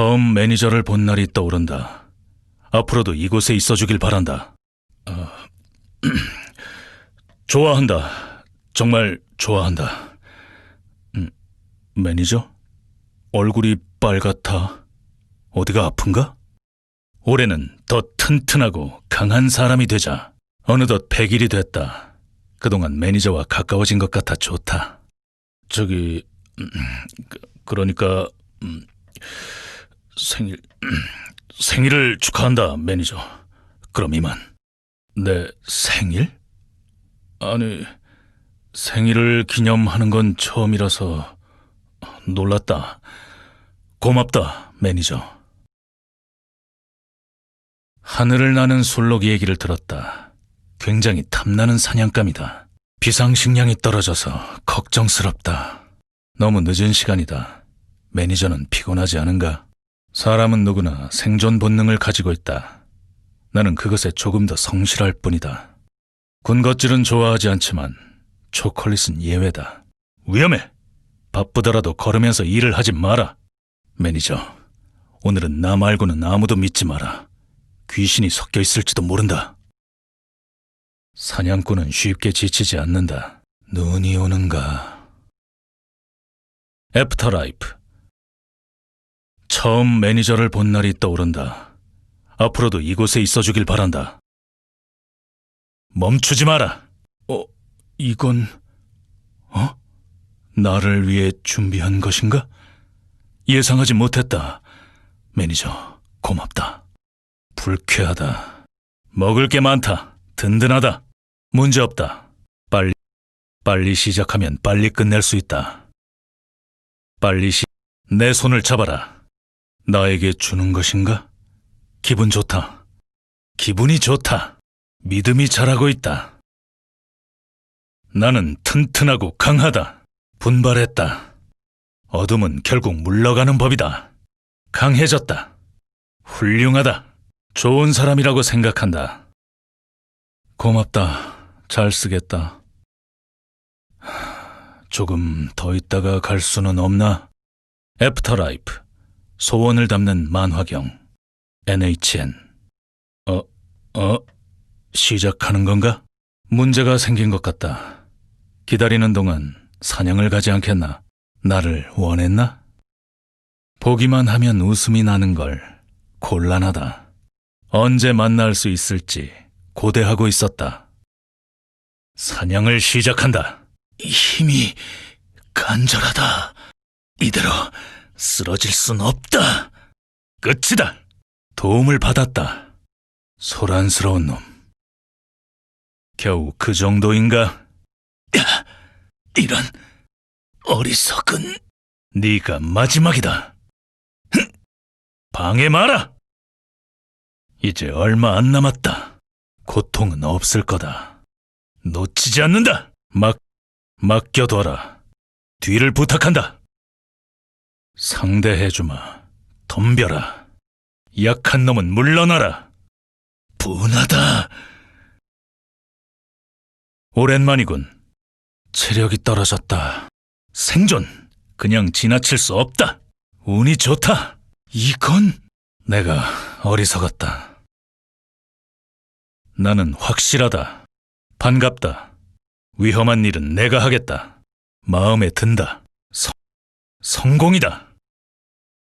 처음 매니저를 본 날이 떠오른다. 앞으로도 이곳에 있어 주길 바란다. 어, 좋아한다. 정말 좋아한다. 음, 매니저? 얼굴이 빨갛다. 어디가 아픈가? 올해는 더 튼튼하고 강한 사람이 되자. 어느덧 100일이 됐다. 그동안 매니저와 가까워진 것 같아 좋다. 저기, 음, 그, 그러니까, 음, 생일, 음, 생일을 축하한다, 매니저. 그럼 이만. 내 생일? 아니, 생일을 기념하는 건 처음이라서 놀랐다. 고맙다, 매니저. 하늘을 나는 술록 얘기를 들었다. 굉장히 탐나는 사냥감이다. 비상식량이 떨어져서 걱정스럽다. 너무 늦은 시간이다. 매니저는 피곤하지 않은가? 사람은 누구나 생존 본능을 가지고 있다. 나는 그것에 조금 더 성실할 뿐이다. 군것질은 좋아하지 않지만 초콜릿은 예외다. 위험해! 바쁘더라도 걸으면서 일을 하지 마라. 매니저, 오늘은 나 말고는 아무도 믿지 마라. 귀신이 섞여 있을지도 모른다. 사냥꾼은 쉽게 지치지 않는다. 눈이 오는가. 애프터라이프. 처음 매니저를 본 날이 떠오른다. 앞으로도 이곳에 있어 주길 바란다. 멈추지 마라. 어, 이건, 어? 나를 위해 준비한 것인가? 예상하지 못했다. 매니저, 고맙다. 불쾌하다. 먹을 게 많다. 든든하다. 문제 없다. 빨리, 빨리 시작하면 빨리 끝낼 수 있다. 빨리 시, 내 손을 잡아라. 나에게 주는 것인가? 기분 좋다. 기분이 좋다. 믿음이 자라고 있다. 나는 튼튼하고 강하다. 분발했다. 어둠은 결국 물러가는 법이다. 강해졌다. 훌륭하다. 좋은 사람이라고 생각한다. 고맙다. 잘 쓰겠다. 하, 조금 더 있다가 갈 수는 없나? 애프터라이프. 소원을 담는 만화경. NHN. 어, 어, 시작하는 건가? 문제가 생긴 것 같다. 기다리는 동안 사냥을 가지 않겠나? 나를 원했나? 보기만 하면 웃음이 나는 걸 곤란하다. 언제 만날 수 있을지 고대하고 있었다. 사냥을 시작한다. 힘이 간절하다. 이대로 쓰러질 순 없다. 끝이다. 도움을 받았다. 소란스러운 놈. 겨우 그 정도인가? 야, 이런 어리석은 네가 마지막이다. 흥! 방해 마라. 이제 얼마 안 남았다. 고통은 없을 거다. 놓치지 않는다. 막 맡겨둬라. 뒤를 부탁한다. 상대해주마. 덤벼라. 약한 놈은 물러나라. 분하다. 오랜만이군. 체력이 떨어졌다. 생존. 그냥 지나칠 수 없다. 운이 좋다. 이건 내가 어리석었다. 나는 확실하다. 반갑다. 위험한 일은 내가 하겠다. 마음에 든다. 성, 성공이다.